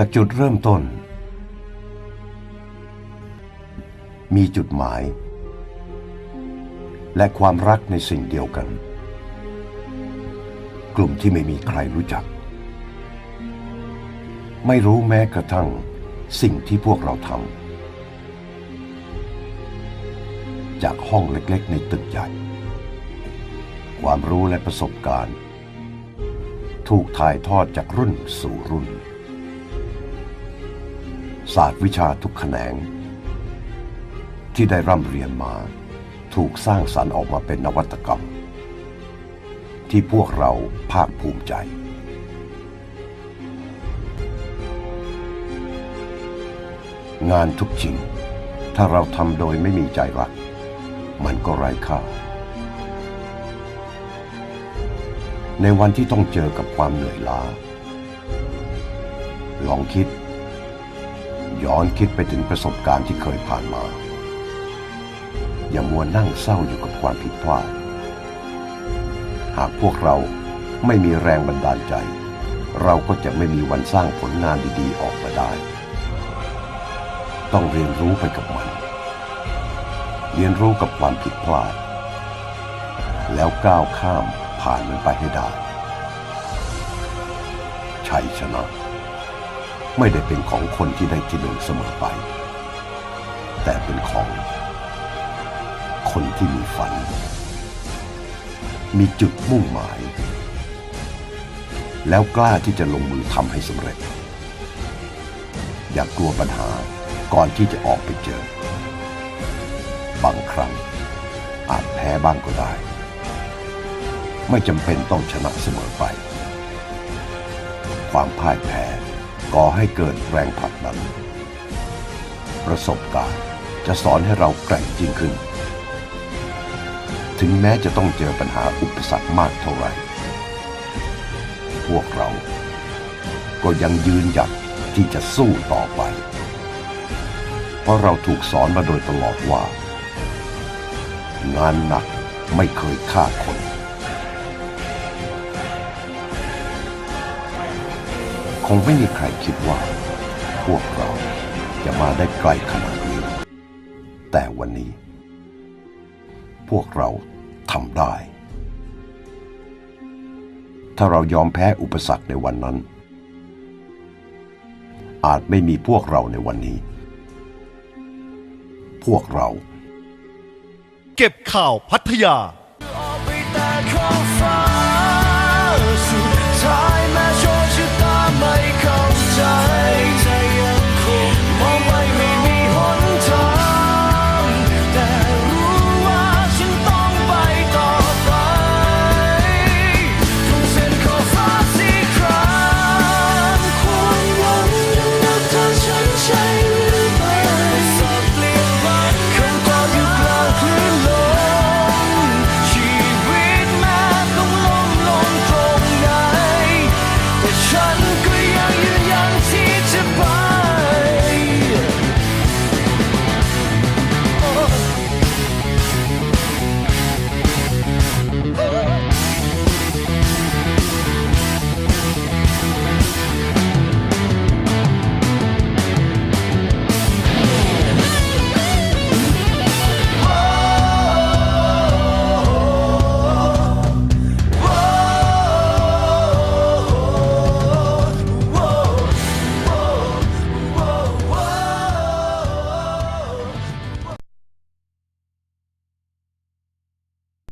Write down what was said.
จากจุดเริ่มต้น มีจุดหมาย และความรักในสิ่งเดียวกัน กลุ่มที่ไม่มีใครรู้จัก ไม่รู้แม้กระทั่งสิ่งที่พวกเราทำจากห้องเล็กๆในตึกใหญ่ ความรู้และประสบการณ์ ถูกถ่ายทอดจากรุ่นสู่รุ่น ศาสตร์วิชาทุกแขนง ที่ได้ร่ำเรียนมาถูกสร้างสรรค์ออกมาเป็นนวัตกรรม ที่พวกเราภาคภูมิใจ งานทุกชิ้นถ้าเราทำโดยไม่มีใจรัก มันก็ไร้ค่า ในวันที่ต้องเจอกับความเหนื่อยล้า ลองคิด ย้อนคิดไปถึงประสบการณ์ที่เคยผ่านมา อย่ามัวนั่งเศร้าอยู่กับความผิดพลาด หากพวกเราไม่มีแรงบันดาลใจ เราก็จะไม่มีวันสร้างผลงานดีๆออกมาได้ ต้องเรียนรู้ไปกับมัน เรียนรู้กับความผิดพลาด แล้วก้าวข้ามผ่านมันไปให้ได้ชัยชนะ ไม่ได้เป็นของคนที่ได้ที่หนึ่งเสมอไป แต่เป็นของ คนที่มีฝัน มีจุดมุ่งหมาย แล้วกล้าที่จะลงมือทำให้สำเร็จ อย่ากลัวปัญหาก่อนที่จะออกไปเจอ บางครั้งอาจแพ้บ้างก็ได้ ไม่จำเป็นต้องชนะเสมอไป ความพ่ายแพ้ ก่อให้เกิดแรงผลักดัน ประสบการณ์จะสอนให้เราแกร่งยิ่งขึ้น ถึงแม้จะต้องเจอปัญหาอุปสรรคมากเท่าไหร่ พวกเราก็ยังยืนหยัดที่จะสู้ต่อไป เพราะเราถูกสอนมาโดยตลอดว่า งานหนักไม่เคยฆ่าคน คงไม่มีใครคิดว่า พวกเราจะมาได้ไกลขนาดนี้ แต่วันนี้ พวกเราทำได้ ถ้าเรายอมแพ้อุปสรรคในวันนั้น อาจไม่มีพวกเราในวันนี้ พวกเรา เก็บข่าวพัทยา